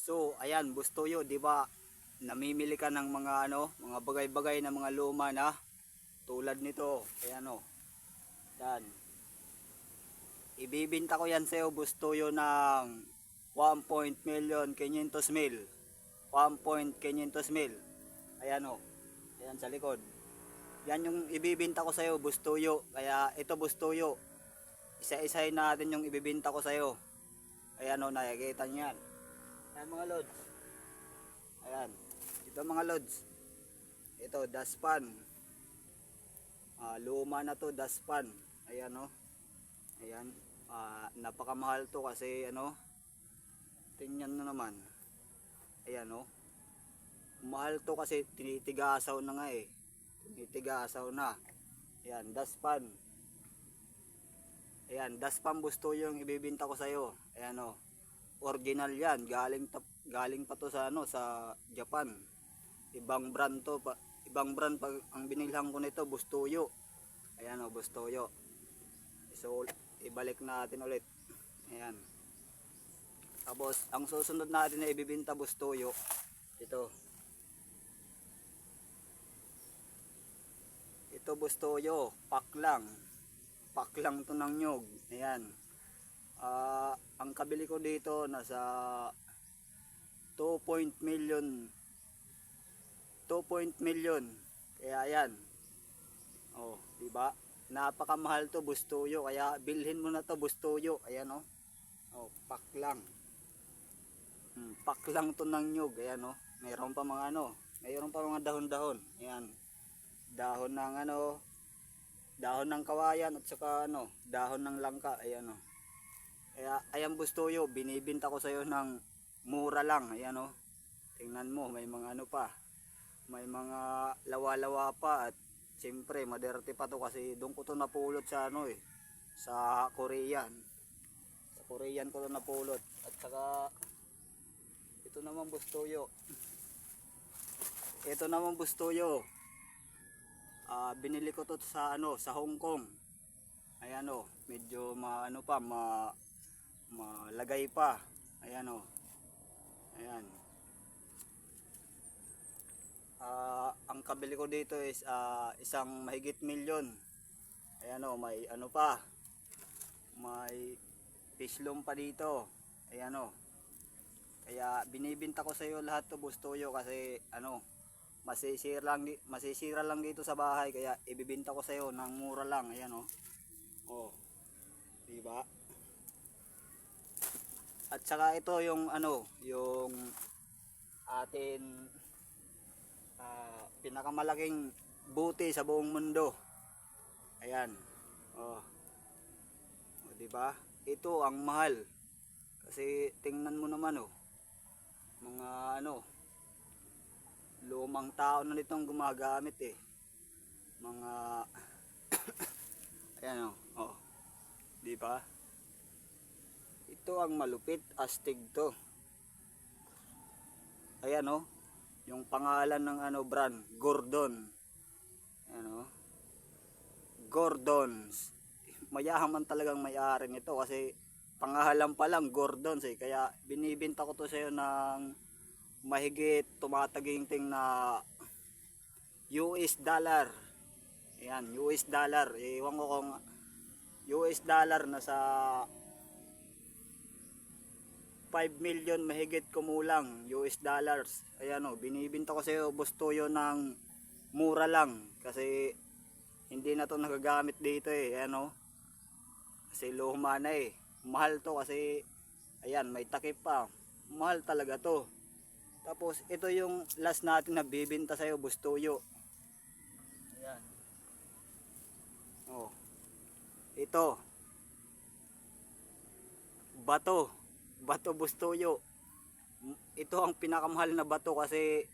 So, ayan, Bustoyo, 'di ba? Namimili ka ng mga ano, mga bagay-bagay na mga luma na tulad nito. Ayan oh. Yan. Ibibinta ko yan sa'yo, Bustoyo, ng 1 million 500 mil. 1 500 mil. Ayan oh. Ayan sa likod. Yan yung ibibinta ko sa'yo, Bustoyo. Kaya ito, Bustoyo. Isa-isahin natin yung ibibinta ko sa'yo. Ayan o, nakikita niyo yan. Ayan mga lods. Ayan. Ito mga lods. Ito, daspan. Ah, luma na to, daspan. Ayan o. Ayan. Ah, napakamahal to kasi ano. Tingnan nyo naman. Ayan o. Mahal to kasi tinitigasaw na nga eh. Tinitigasaw na. Ayan, daspan. Ayan, daspan gusto yung ibibinta ko sa'yo. Ayan o. Original yan. Galing, galing pa to sa ano, sa Japan. Ibang brand to. Pa, ibang brand pag ang binilhan ko nito, Bustoyo. Ayan o, Bustoyo. So, ibalik natin ulit. Ayan. Tapos, ang susunod natin na ibibinta Bustoyo, ito. Ito Bustoyo, pak lang. Pak lang to ng nyog. Ayan. Ah, ang kabili ko dito nasa 2 point million 2 point million. Kaya ayan. Oh, di ba? Napakamahal to Bustoyo kaya bilhin mo na to Bustoyo. Ayan oh. Oh, pak lang. Hmm, pak lang to ng nyog. Ayan oh. Mayroon pa mga ano, mayroon pa mga dahon-dahon. Ayan. Dahon ng ano, dahon ng kawayan at saka ano, dahon ng langka. Ayan oh. Kaya ayan Bustoyo, binibinta ko sa iyo ng mura lang. Ayan oh. Tingnan mo, may mga ano pa. May mga lawa-lawa pa at siyempre maderte pa to kasi doon ko to napulot sa ano eh sa Korean. Sa Korean ko to napulot at saka ito naman Bustoyo. Ito naman Bustoyo. Ah, binili ko to sa ano sa Hong Kong. Ayan oh, medyo ma ano pa ma malagay pa. Ayan oh. Ayan. Ah, ang kabili ko dito is ah, isang mahigit milyon. Ayan oh, may ano pa. May pislong pa dito. Ayan oh. Kaya binibinta ko sa iyo lahat to Bustoyo kasi ano, masisira lang masisira lang dito sa bahay kaya ibibinta ko sa iyo ng mura lang. Ayan oh. Oh. 'Di ba? At saka ito yung ano, yung atin ah, pinakamalaking buti sa buong mundo. Ayan. Oh. O, di ba? Ito ang mahal. Kasi tingnan mo naman oh. Mga ano lumang tao na nitong gumagamit eh. Mga Ayan oh. oh. Di ba? Ito ang malupit, astig to. Ayan oh. Yung pangalan ng ano brand, Gordon. Ayan oh. Gordons. Mayaman talagang may-ari nito kasi pangalan pa lang Gordons eh. Kaya binibinta ko to sa iyo ng mahigit tumataginting na US dollar. Ayan, US dollar. Iwan ko kung US dollar na sa 5 million mahigit kumulang US dollars. Ayan o, binibinta ko sa iyo Bustoyo ng mura lang kasi hindi na to nagagamit dito eh. Ayan o. Kasi luma na eh. Mahal to kasi ayan, may takip pa. Mahal talaga to. Tapos ito yung last natin na bibinta sa iyo Bustoyo. Ayan. Oh. Ito. Bato. Bato Bustoyo. Ito ang pinakamahal na bato kasi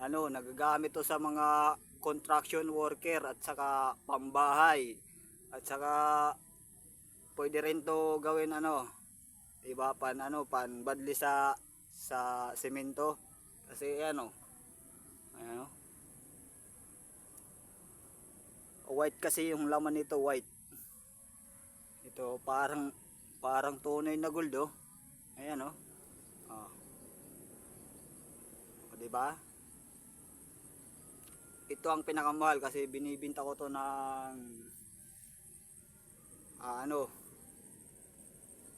ano, nagagamit to sa mga construction worker at saka pambahay. At saka pwede rin to gawin ano, iba pan ano, pan badli sa sa semento. Kasi ano, ano, white kasi yung laman nito white ito parang parang tunay na gold oh ayan oh, oh. 'di ba? Ito ang pinakamahal kasi binibinta ko to ng ah, ano?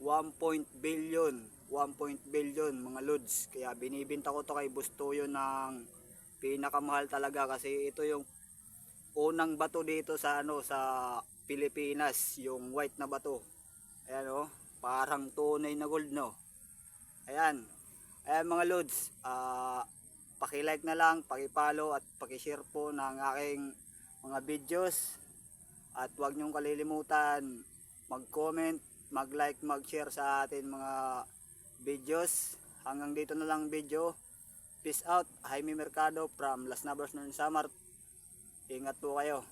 1 point billion 1 point billion mga lods. Kaya binibinta ko to kay Bustoyo ng pinakamahal talaga kasi ito yung unang bato dito sa ano sa Pilipinas yung white na bato. Ayan oh. Parang tunay na gold no ayan. Ayan mga lods. Ah paki-like na lang paki-follow at paki-share po ng aking mga videos. At huwag niyong kalilimutan mag-comment mag-like mag-share sa atin mga videos. Hanggang dito na lang video. Peace out. Jaime Mercado from Las Navas Northern Samar ingat po kayo